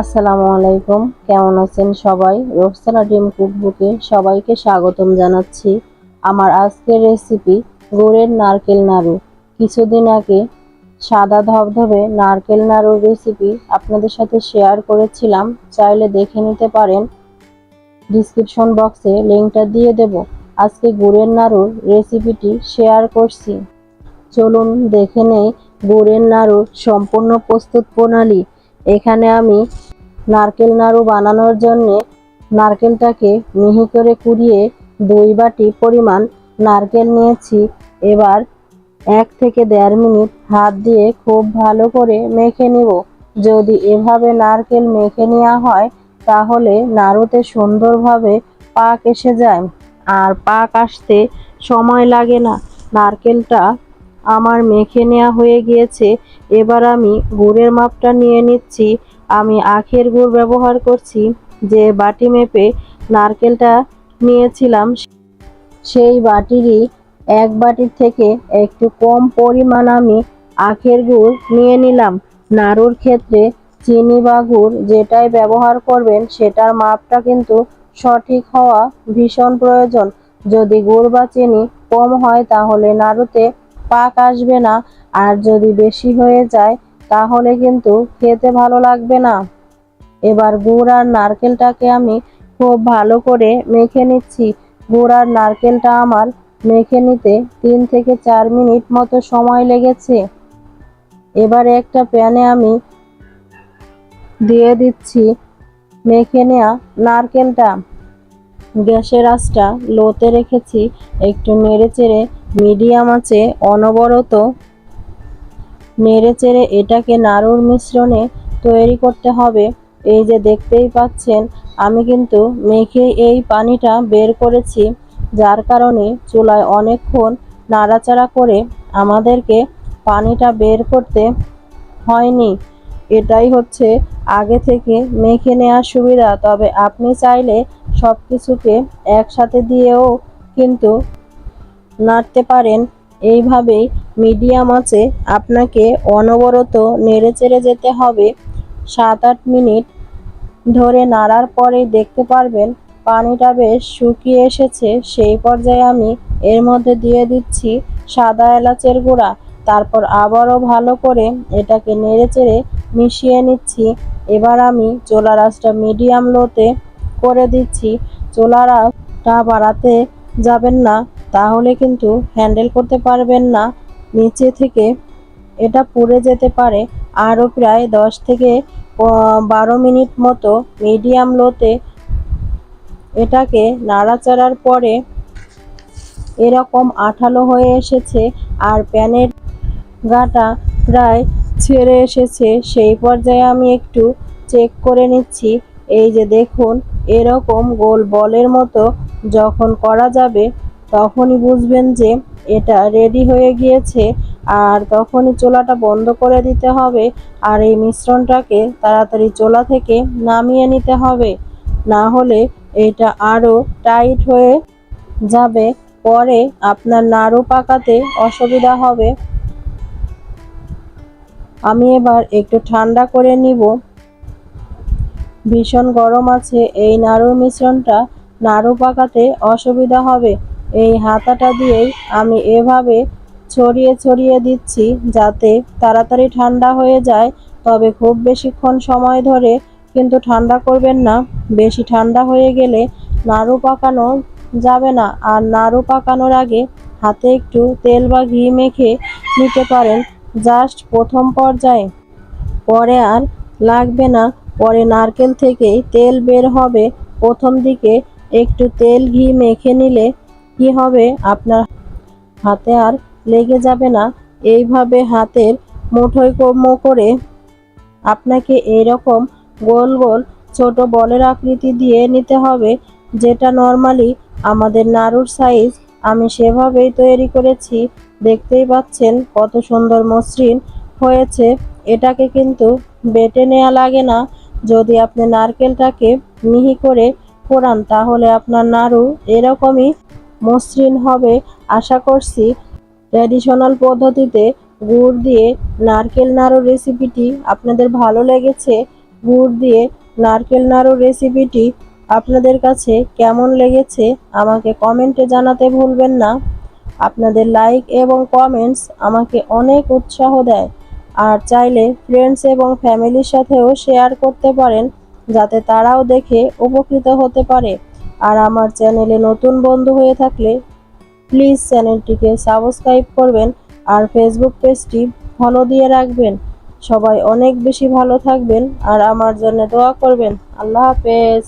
আসসালামু আলাইকুম। কেমন আছেন সবাই? রোকসানা ডিম কুকবুকে সবাইকে স্বাগতম জানাচ্ছি। আমার আজকের রেসিপি গুড়ের নারকেল নাড়ু। কিছুদিন আগে সাদা ধবধবে নারকেল নাড়ুর রেসিপি আপনাদের সাথে শেয়ার করেছিলাম। চাইলে দেখে নিতে পারেন। ডিসক্রিপশন বক্সে লিঙ্কটা দিয়ে দেব। আজকে গুড়ের নাড়ুর রেসিপিটি শেয়ার করছি। চলুন দেখে নেই গুড়ের নাড়ুর সম্পূর্ণ প্রস্তুত প্রণালী। এখানে আমি নারকেল নাড়ু বানানোর জন্য নারকেলটাকে মিহি করে কুড়িয়ে দুই বাটি পরিমাণ নারকেল নিয়েছি। এবার এক থেকে দেড় মিনিট হাত দিয়ে খুব ভালো করে মেখে নিব। যদি এভাবে নারকেল মেখে নেওয়া হয়, তাহলে নাড়ুতে সুন্দরভাবে পাক এসে যায়। আর পাক আসতে সময় লাগে না। নারকেলটা আমার মেখে নেওয়া হয়ে গিয়েছে, এবার আমি গুড়ের মাপটা নিয়ে নিচ্ছি। আমি আখের গুড় ব্যবহার করছি, যে বাটি মেপে নারকেলটা নিয়েছিলাম, সেই বাটিরই এক বাটির থেকে একটু কম পরিমাণ আমি আখের গুড় নিয়ে নিলাম। নাড়ুর ক্ষেত্রে চিনি বা গুড় যেটাই ব্যবহার করবেন, সেটার মাপটা কিন্তু সঠিক হওয়া ভীষণ প্রয়োজন। যদি গুড় বা চিনি কম হয়, তাহলে নাড়ুতে পাক আসবে না। আর যদি বেশি হয়ে যায়, তাহলে কিন্তু খেতে ভালো লাগবে না। এবার গুড় আর নারকেলটাকে আমি খুব ভালো করে মেখে নিচ্ছি। গুড় আর নারকেলটা আমার মেখে নিতে তিন থেকে চার মিনিট মতো সময় লেগেছে। এবারে একটা প্যানে আমি দিয়ে দিচ্ছি মেখে নেওয়া নারকেলটা। গ্যাসের আঁচটা লোতে রেখেছি, একটু নেড়ে চেড়ে মিডিয়াম আছে, অনবরত নেড়ে চেড়ে এটাকে নাড়ুর মিশ্রণে তৈরি করতে হবে। এই যে দেখতেই পাচ্ছেন, আমি কিন্তু মেখে এই পানিটা বের করেছি, যার কারণে চুলায় অনেকক্ষণ নাড়াচাড়া করে আমাদেরকে পানিটা বের করতে হয়নি। এটাই হচ্ছে আগে থেকে মেখে নেওয়ার সুবিধা। তবে আপনি চাইলে সব কিছুকে একসাথে দিয়েও কিন্তু নাড়তে পারেন। এইভাবেই মিডিয়াম আছে। আপনাকে অনবরত নেড়ে চেড়ে যেতে হবে। সাত আট মিনিট ধরে নাড়ার পরেই দেখতে পারবেন পানিটা বেশ শুকিয়ে এসেছে। সেই পর্যায়ে আমি এর মধ্যে দিয়ে দিচ্ছি সাদা এলাচের গুঁড়া। তারপর আবারও ভালো করে এটাকে নেড়ে চেড়ে মিশিয়ে নিচ্ছি। এবার আমি চোলা রাসটা মিডিয়াম লোতে করে দিচ্ছি। চোলা রাসটা বাড়াতে যাবেন না। তাহলে কিন্তু হ্যান্ডেল করতে পারবেন না। নিচে থেকে এটা পুড়ে যেতে পারে। আরও প্রায় দশ থেকে বারো মিনিট মতো মিডিয়াম লোতে এটাকে নাড়াচাড়ার পরে এরকম আঠালো হয়ে এসেছে আর প্যানের গাটা প্রায় ছেড়ে এসেছে। সেই পর্যায়ে আমি একটু চেক করে নিচ্ছি। এই যে দেখুন, এরকম গোল বলের মতো যখন করা যাবে তখনই বুঝবেন যে এটা রেডি হয়ে গিয়েছে আর তখনই চোলাটা বন্ধ করে দিতে হবে আর এই মিশ্রণটাকে তাড়াতাড়ি চোলা থেকে নামিয়ে নিতে হবে। না হলে এটা আরও টাইট হয়ে যাবে, পরে আপনার নাড়ু পাকাতে অসুবিধা হবে। আমি এবার একটু ঠান্ডা করে নিব। ভীষণ গরম আছে, এই নাড়ুর মিশ্রণটা নাড়ু পাকাতে অসুবিধা হবে। এই হাতাটা দিয়েই আমি এভাবে ছড়িয়ে ছড়িয়ে দিচ্ছি যাতে তাড়াতাড়ি ঠান্ডা হয়ে যায়। তবে খুব বেশিক্ষণ সময় ধরে কিন্তু ঠান্ডা করবেন না। বেশি ঠান্ডা হয়ে গেলে নাড়ু পাকানো যাবে না। আর নাড়ু পাকানোর আগে হাতে একটু তেল বা ঘি মেখে নিতে পারেন। জাস্ট প্রথম পর্যায়ে। পরে আর লাগবে না। পরে নারকেল থেকেই তেল বের হবে। প্রথম দিকে একটু তেল ঘি মেখে নিলে কি হবে? আপনার হাতে আর লেগে যাবে না। এইভাবে হাতের মুঠোয় কর্ম করে আপনাকে এইরকম গোল গোল ছোট বলের আকৃতি দিয়ে নিতে হবে, যেটা নর্মালি আমাদের নাড়ুর সাইজ আমি সেভাবেই তৈরি করেছি। দেখতেই পাচ্ছেন কত সুন্দর মসৃণ হয়েছে। এটাকে কিন্তু বেটে নেওয়া লাগে না। যদি আপনি নারকেলটাকে মিহি করে পোড়ান তাহলে আপনার নাড়ু এরকমই মসৃণ হবে। আশা করছি ট্র্যাডিশনাল পদ্ধতিতে গুড় দিয়ে নারকেল নাড়ুর রেসিপিটি আপনাদের ভালো লেগেছে। গুড় দিয়ে নারকেল নাড়ু রেসিপিটি আপনাদের কাছে কেমন লেগেছে আমাকে কমেন্টে জানাতে ভুলবেন না। আপনাদের লাইক এবং কমেন্টস আমাকে অনেক উৎসাহ দেয়। আর চাইলে ফ্রেন্ডস এবং ফ্যামিলির সাথেও শেয়ার করতে পারেন, যাতে তারাও দেখে উপকৃত হতে পারে। আর আমার চ্যানেলে নতুন বন্ধু হয়ে থাকলে প্লিজ চ্যানেলটিকে সাবস্ক্রাইব করবেন আর ফেসবুক পেজটি ফলো দিয়ে রাখবেন। সবাই অনেক বেশি ভালো থাকবেন আর আমার জন্য দোয়া করবেন। আল্লাহ হাফেজ।